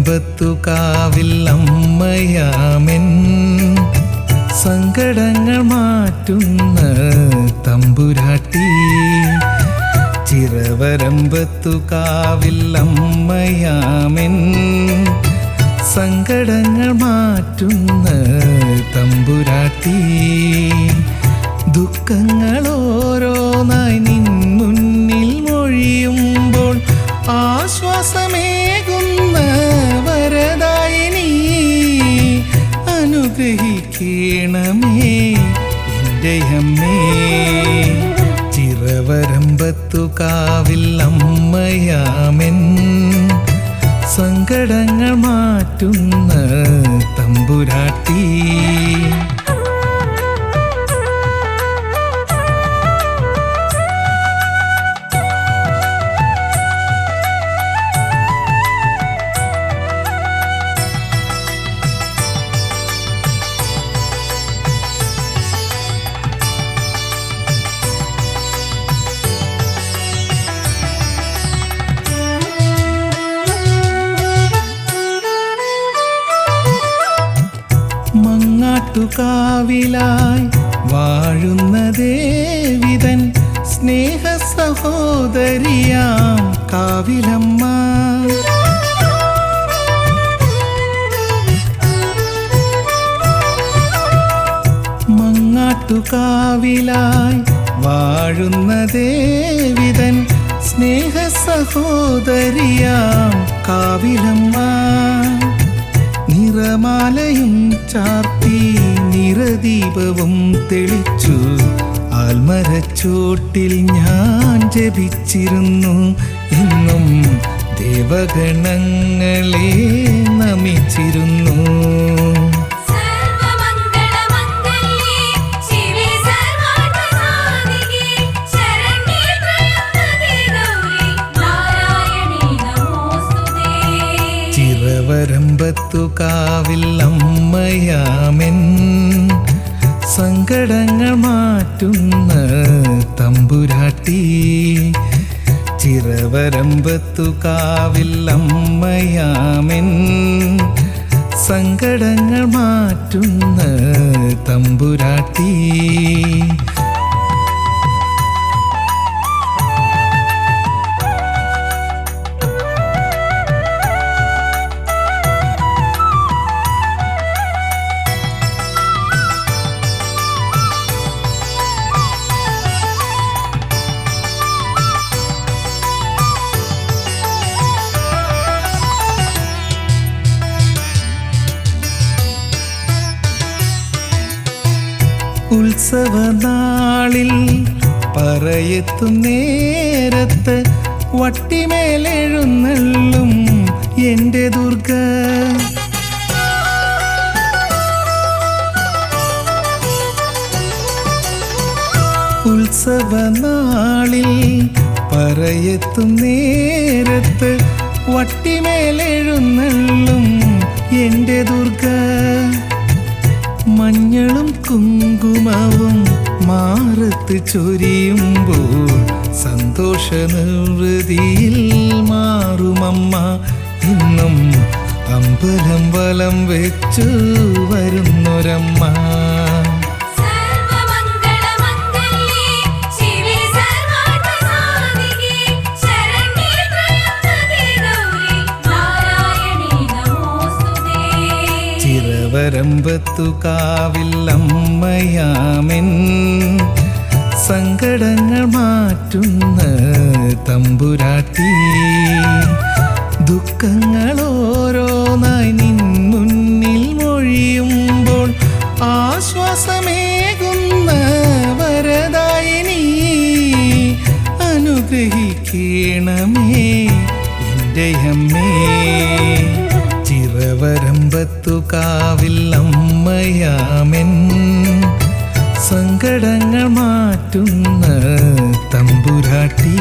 ചിറവരമ്പത്തു കാവിൽ അമ്മയാമെൻ. സങ്കടങ്ങൾ മാറ്റുന്ന തമ്പുരാട്ടി. ചിറവരമ്പത്തു കാവിൽ അമ്മയാമെൻ. സങ്കടങ്ങൾ മാറ്റുന്ന തമ്പുരാട്ടി. ദുഃഖങ്ങൾ ഓരോന്നായി നിൻ മുന്നിൽ മൊഴിയുമ്പോൾ ആശ്വാസമേകുന്ന അനുഗ്രഹിക്കണമേ. എന്റെ അമ്മേ ചിറവരമ്പത്തു കാവിൽ അമ്മയാമെൻ. സങ്കടങ്ങൾ മാറ്റുന്ന തമ്പുരാട്ടി. മങ്ങാട്ടുകാവിലായി വാഴുന്ന ദേവിതൻ സ്നേഹ സഹോദരിയാം കാവിലമ്മ. മങ്ങാട്ടുകാവിലായി വാഴുന്ന ദേവിതൻ സ്നേഹ സഹോദരിയാം കാവിലമ്മ. നിറമാലയും ചാർത്തി നിറദീപവും തെളിച്ചു. ആൽമരച്ചോട്ടിൽ ഞാൻ ജപിച്ചിരുന്നു. എന്നും ദേവഗണങ്ങളെ നമിച്ചിരുന്നു. ചിറവരമ്പത്തു കാവിൽ അമ്മയാമെൻ സങ്കടങ്ങൾ മാറ്റുന്ന തമ്പുരാട്ടി. ചിറവരമ്പത്തു കാവിൽ അമ്മയാമെൻ സങ്കടങ്ങൾ മാറ്റുന്ന തമ്പുരാട്ടി. ഉത്സവനാളിൽ പറയെത്തും നേരത്ത് വട്ടിമേലെഴുന്നള്ളും എന്റെ ദുർഗ. ഉത്സവനാളിൽ പറയെത്തും നേരത്ത് വട്ടിമേലെഴുന്നള്ളും എന്റെ ദുർഗ. മഞ്ഞളും കുങ്കുമവും മാറത്ത് ചൊരിയുമ്പോൾ സന്തോഷ നിർവൃതിയിൽ മാറുമമ്മ. ഇന്നും അമ്പലം വലം വെച്ചു വരുന്നൊരമ്മ. അമ്മയാമെൻ സങ്കടങ്ങൾ മാറ്റുന്ന തമ്പുരാട്ടി. ദുഃഖങ്ങൾ ഓരോന്നായി നിന്നുന്നിൽ മൊഴിയുമ്പോൾ ആശ്വാസമേകുന്ന വരദായിനി അനുഗ്രഹിക്കണമേ. എന്റെ അമ്മേ. കാവിൽ അമ്മയാമെൻ സങ്കടങ്ങൾ മാറ്റുന്ന തമ്പുരാട്ടി.